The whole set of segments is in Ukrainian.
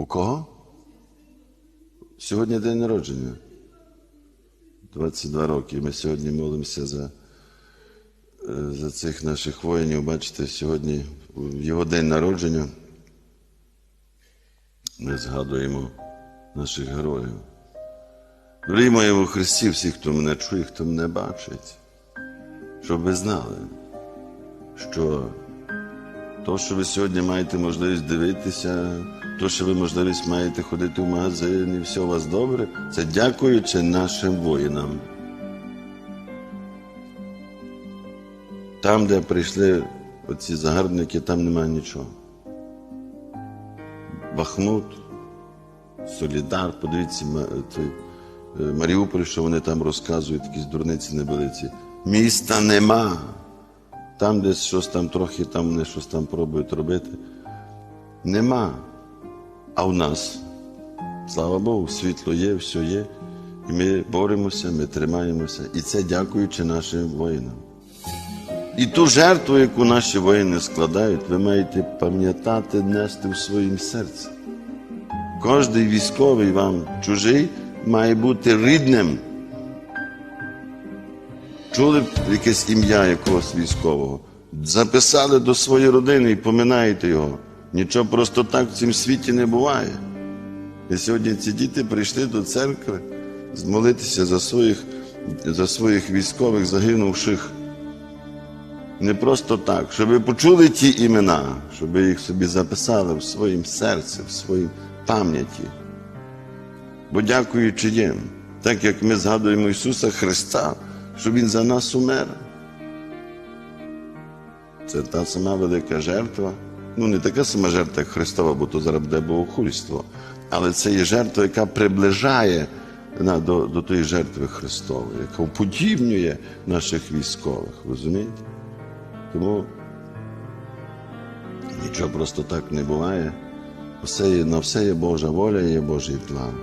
У кого? Сьогодні день народження. 22 роки. Ми сьогодні молимося за, е, за цих наших воїнів. Бачите, сьогодні його день народження. Ми згадуємо наших героїв. Дорогі мої у Христі, всі, хто мене чує, хто мене бачить, щоб ви знали, що то, що ви сьогодні маєте можливість дивитися, то, що ви можливість маєте ходити в магазин і все у вас добре, це дякуючи нашим воїнам. Там, де прийшли оці загарбники, там немає нічого. Бахмут, Солідар, подивіться, е, Маріуполь, що вони там розказують, якісь дурниці небелиці. Міста нема. Там десь щось там трохи, там вони щось там пробують робити. Нема. А у нас, слава Богу, світло є, все є. І ми боремося, ми тримаємося. І це дякуючи нашим воїнам. І ту жертву, яку наші воїни складають, ви маєте пам'ятати, нести в своїм серці. Кожний військовий вам чужий має бути рідним. Чули б якесь ім'я якогось військового, записали до своєї родини і поминаєте його. Нічого просто так в цім світі не буває. І сьогодні ці діти прийшли до церкви змолитися за своїх, за своїх військових загинувших. Не просто так, щоб ви почули ті імена, щоб ви їх собі записали в своїм серці, в своїй пам'яті. Бо дякуючи їм, так як ми згадуємо Ісуса Христа, що Він за нас умер. Це та сама велика жертва. Ну, не така сама жертва, як Христова, бо то зараз буде богохульство. Але це є жертва, яка приближає на, до, до тої жертви Христової, яка уподібнює наших військових. Розумієте? Тому нічого просто так не буває. Все є, на все є Божа воля і є Божий план.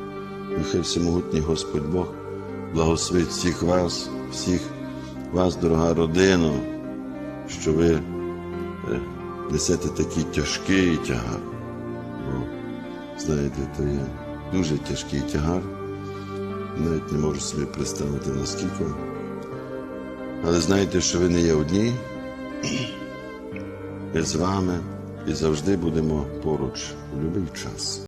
Нехай всемогутній Господь Бог благословить всіх вас, всіх вас, дорога родина, що ви е, несете такий тяжкий тягар. Бо, знаєте, то є дуже тяжкий тягар. Навіть не можу собі представити наскільки. Але знаєте, що ви не є одні. Ми з вами і завжди будемо поруч у будь-який час.